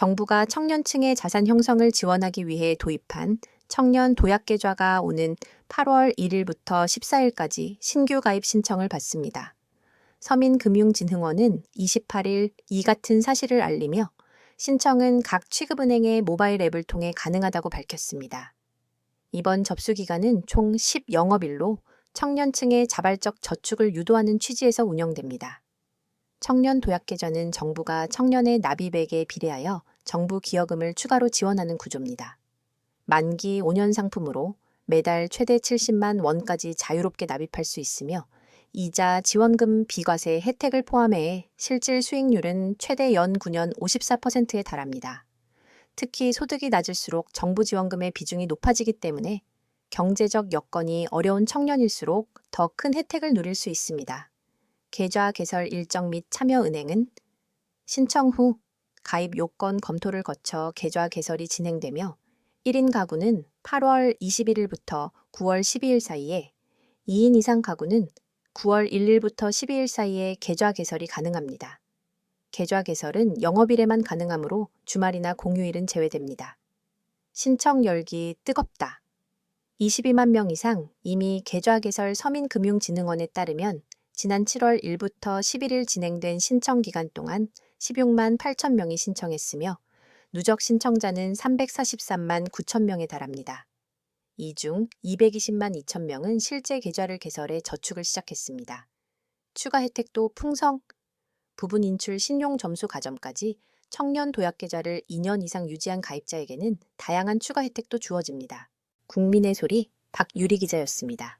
정부가 청년층의 자산 형성을 지원하기 위해 도입한 청년 도약계좌가 오는 8월 1일부터 14일까지 신규 가입 신청을 받습니다. 서민금융진흥원은 28일 이 같은 사실을 알리며 신청은 각 취급은행의 모바일 앱을 통해 가능하다고 밝혔습니다. 이번 접수 기간은 총 10영업일로 청년층의 자발적 저축을 유도하는 취지에서 운영됩니다. 청년 도약계좌는 정부가 청년의 납입액에 비례하여 정부 기여금을 추가로 지원하는 구조입니다. 만기 5년 상품으로 매달 최대 70만 원까지 자유롭게 납입할 수 있으며 이자 지원금 비과세 혜택을 포함해 실질 수익률은 최대 연 9년 54%에 달합니다. 특히 소득이 낮을수록 정부 지원금의 비중이 높아지기 때문에 경제적 여건이 어려운 청년일수록 더 큰 혜택을 누릴 수 있습니다. 계좌 개설 일정 및 참여 은행은 신청 후 가입 요건 검토를 거쳐 계좌 개설이 진행되며 1인 가구는 8월 21일부터 9월 12일 사이에 2인 이상 가구는 9월 1일부터 12일 사이에 계좌 개설이 가능합니다. 계좌 개설은 영업일에만 가능하므로 주말이나 공휴일은 제외됩니다. 신청 열기 뜨겁다. 22만 명 이상 이미 계좌 개설 서민금융진흥원에 따르면 지난 7월 1일부터 11일 진행된 신청 기간 동안 16만 8천 명이 신청했으며 누적 신청자는 343만 9천 명에 달합니다. 이 중 220만 2천 명은 실제 계좌를 개설해 저축을 시작했습니다. 추가 혜택도 풍성, 부분 인출 신용 점수 가점까지 청년 도약 계좌를 2년 이상 유지한 가입자에게는 다양한 추가 혜택도 주어집니다. 국민의 소리 박유리 기자였습니다.